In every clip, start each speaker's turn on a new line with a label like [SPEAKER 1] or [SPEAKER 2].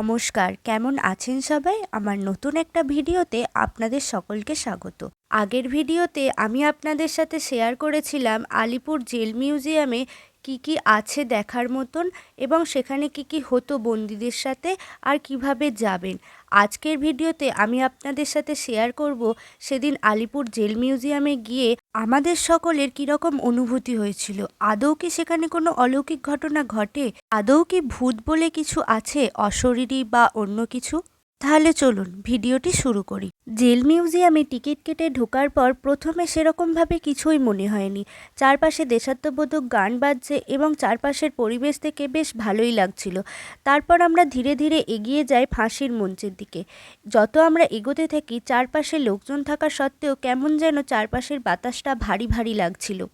[SPEAKER 1] নমস্কার, কেমন আছেন সবাই? আমার নতুন একটা ভিডিওতে আপনাদের সকলকে স্বাগত। আগের ভিডিওতে আমি আপনাদের সাথে শেয়ার করেছিলাম আলিপুর জেল মিউজিয়ামে কি কি আছে দেখার মতন এবং সেখানে কি কি হতো বন্দিদের সাথে আর কীভাবে যাবেন? আজকের ভিডিওতে আমি আপনাদের সাথে শেয়ার করব সেদিন আলিপুর জেল মিউজিয়ামে গিয়ে আমাদের সকলের কীরকম অনুভূতি হয়েছিল। আদৌ কি সেখানে কোনো অলৌকিক ঘটনা ঘটে? আদৌ কি ভূত বলে কিছু আছে? অশরীরী বা অন্য কিছু? তাহলে চলুন ভিডিওটি শুরু করি। জেল মিউজিয়ামে টিকিট কেটে ঢোকার পর প্রথমে সেরকমভাবে কিছুই মনে হয়নি। চারপাশে দেশাত্মবোধক গান বাজছে এবং চারপাশের পরিবেশ থেকে বেশ ভালোই লাগছিল। তারপর আমরা ধীরে ধীরে এগিয়ে যাই ফাঁসির মঞ্চের দিকে। যত আমরা এগোতে থাকি, চারপাশে লোকজন থাকা সত্ত্বেও কেমন যেন চারপাশের বাতাসটা ভারী ভারী লাগছিল।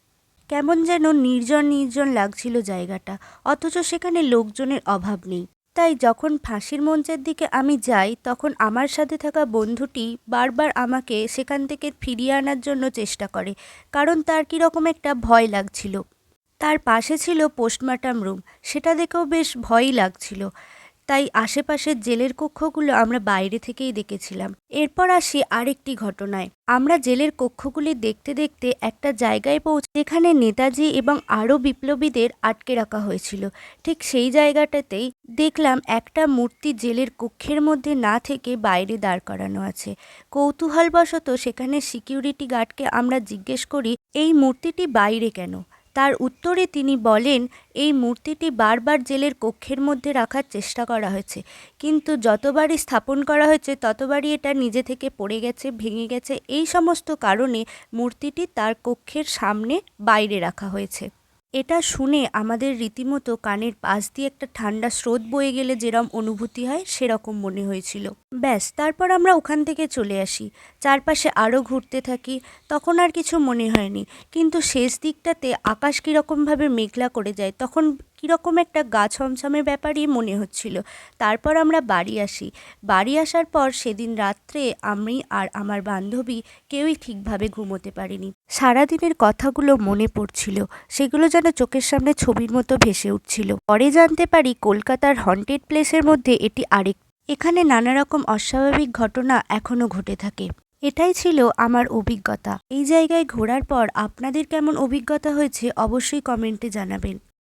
[SPEAKER 1] কেমন যেন নির্জন নির্জন লাগছিল জায়গাটা। অথচ সেখানে লোকজনের অভাব নেই। তাই যখন ফাঁসির মঞ্চের দিকে আমি যাই, তখন আমার সাথে থাকা বন্ধুটি বারবার আমাকে সেখান থেকে ফিরিয়ে আনার জন্য চেষ্টা করে, কারণ তার কীরকম একটা ভয় লাগছিল। তার পাশে ছিল পোস্টমার্টাম রুম। সেটা দেখেও বেশ ভয়ই লাগছিল। তাই আশেপাশের জেলের কক্ষগুলো আমরা বাইরে থেকেই দেখেছিলাম। এরপর আসি আরেকটি ঘটনায়। আমরা জেলের কক্ষগুলি দেখতে দেখতে একটা জায়গায় পৌঁছে যেখানে নেতাজি এবং আরও বিপ্লবীদের আটকে রাখা হয়েছিল। ঠিক সেই জায়গাটাতেই দেখলাম একটা মূর্তি জেলের কক্ষের মধ্যে না থেকে বাইরে দাঁড় করানো আছে। কৌতূহলবশত সেখানে সিকিউরিটি গার্ডকে আমরা জিজ্ঞেস করি, এই মূর্তিটি বাইরে কেন? তার উত্তরে তিনি বলেন, এই মূর্তিটি বারবার জেলের কক্ষের মধ্যে রাখার চেষ্টা করা হয়েছে। কিন্তু যতবারই স্থাপন করা হয়েছে, ততবারই এটা নিজে থেকে পড়ে গেছে, ভেঙে গেছে। এই সমস্ত কারণে মূর্তিটি তার কক্ষের সামনে বাইরে রাখা হয়েছে। এটা শুনে আমাদের রীতিমতো কানের পাশ দিয়ে একটা ঠান্ডা স্রোত বয়ে গেলে যেরম অনুভূতি হয়, সেরকম মনে হয়েছিল। ব্যাস, তারপর আমরা ওখান থেকে চলে আসি। চারপাশে আরও ঘুরতে থাকি, তখন আর কিছু মনে হয়নি। কিন্তু শেষ দিকটাতে আকাশ কীরকমভাবে মেঘলা করে যায়, তখন কীরকম একটা গা ছমছমের ব্যাপারই মনে হচ্ছিল। তারপর আমরা বাড়ি আসি। বাড়ি আসার পর সেদিন রাত্রে আমি আর আমার বান্ধবী কেউই ঠিকভাবে ঘুমোতে পারিনি। সারাদিনের কথাগুলো মনে পড়ছিল। সেগুলো যেন চোখের সামনে ছবির মতো ভেসে উঠছিল। পরে জানতে পারি কলকাতার হন্টেড প্লেসের মধ্যে এটি আরেক এখানে নানা রকম অস্বাভাবিক ঘটনা এখনও ঘটে থাকে। এটাই ছিল আমার অভিজ্ঞতা। এই জায়গায় ঘোরার পর আপনাদের কেমন অভিজ্ঞতা হয়েছে অবশ্যই কমেন্টে জানাবেন।